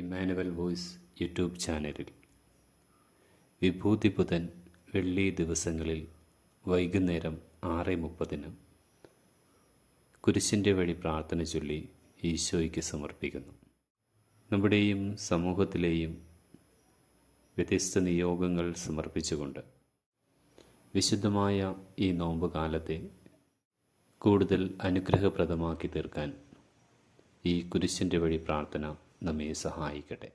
Emmanuel voice YouTube ചാനലിൽ. വിഭൂതി ബുധൻ വെള്ളി ദിവസങ്ങളിൽ വൈകുന്നേരം ആറ് മുപ്പതിന് കുരിശിന്റെ വഴി പ്രാർത്ഥന ചൊല്ലി ഈശോയ്ക്ക് സമർപ്പിക്കുന്നു. നമ്മുടെയും സമൂഹത്തിലെയും വ്യത്യസ്ത നിയോഗങ്ങൾ സമർപ്പിച്ചുകൊണ്ട് വിശുദ്ധമായ ഈ നോമ്പ് കാലത്തെ കൂടുതൽ അനുഗ്രഹപ്രദമാക്കി തീർക്കാൻ ഈ കുരിശിന്റെ വഴി പ്രാർത്ഥന നമ്മെ സഹായിക്കട്ടെ.